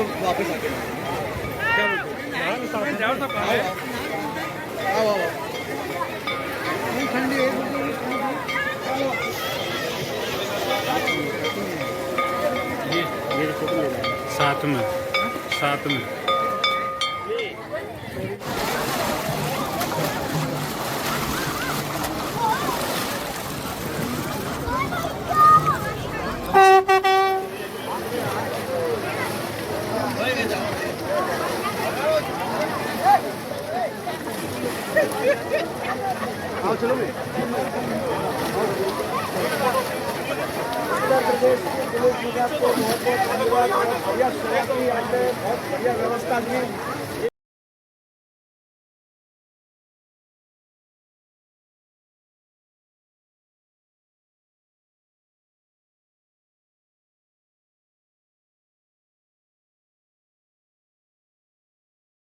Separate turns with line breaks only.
लोग वापस ठंडी साथ में साथ में उत्तर प्रदेश पुलिस विभाग को बहुत बहुत धन्यवाद और बढ़िया सुरक्षा की हमने बहुत बढ़िया व्यवस्था की